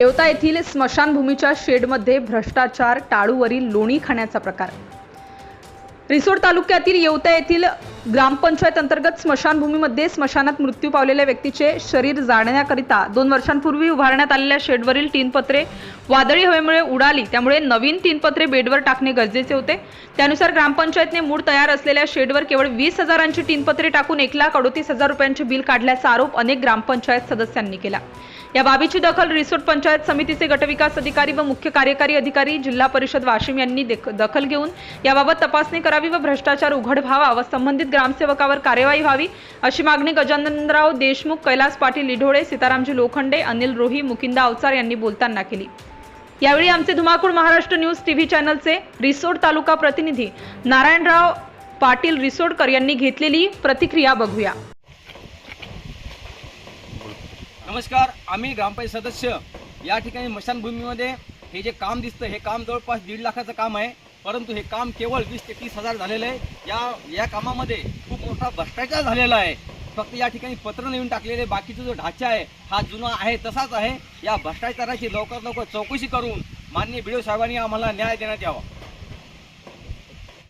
येवता येथील स्मशानभूमीच्या शेडमध्ये भ्रष्टाचार टाळूवरील लोणी खाण्याचा प्रकार. रिसोड तालुक्यातील येवता येथील ग्रामपंचायत अंतर्गत स्मशानभूमीमध्ये स्मशानात मृत्यू पावलेल्या व्यक्तीचे शरीर जाळण्याकरिता दोन वर्षांपूर्वी उभारण्यात आलेल्या शेडवरील तीन पत्रे वादळी हवेमुळे उडाली त्यामुळे नवीन तीन पत्रे बेडवर टाकणे गरजेचे होते. त्यानुसार ग्रामपंचायतने मूळ तयार असलेल्या शेडवर केवळ वीस हजारांची तीन पत्रे टाकून एक लाख अडोतीस हजार रुपयांचे बिल काढल्याचा आरोप अनेक ग्रामपंचायत सदस्यांनी केला. या बाबीची दखल रिसोर्ट पंचायत समितीचे गटविकास अधिकारी व मुख्य कार्यकारी अधिकारी जिल्हा परिषद वाशिम यांनी दखल घेऊन याबाबत तपासणी करावी व भ्रष्टाचार उघड व्हावा व संबंधित ग्रामसेवकावर कार्यवाही व्हावी अशी मागणी गजाननराव देशमुख कैलास पाटील लिढोळे सीतारामजी लोखंडे अनिल रोही मुकिंदा अवचार यांनी बोलताना केली. यावेळी आमचे धुमाकूळ महाराष्ट्र न्यूज टीव्ही चॅनलचे रिसोड तालुका प्रतिनिधी नारायणराव पाटील रिसोडकर यांनी घेतलेली प्रतिक्रिया बघूया. नमस्कार आम्ही ग्रामपंचायत सदस्य. या ठिकाणी मशानभूमीमध्ये हे जे काम दिसतं हे काम जवळपास दीड लाखाचं काम आहे. परंतु हे काम केवळ वीस ते तीस हजार झालेलं आहे. या या कामामध्ये खूप मोठा भ्रष्टाचार झालेला आहे. फक्त या ठिकाणी पत्र नेऊन टाकलेले बाकीचा जो ढाचा आहे हा जुना आहे तसाच आहे. या भ्रष्टाचाराची लवकर लवकर चौकशी करून माननीय बी साहेबांनी आम्हाला न्याय देण्यात यावा.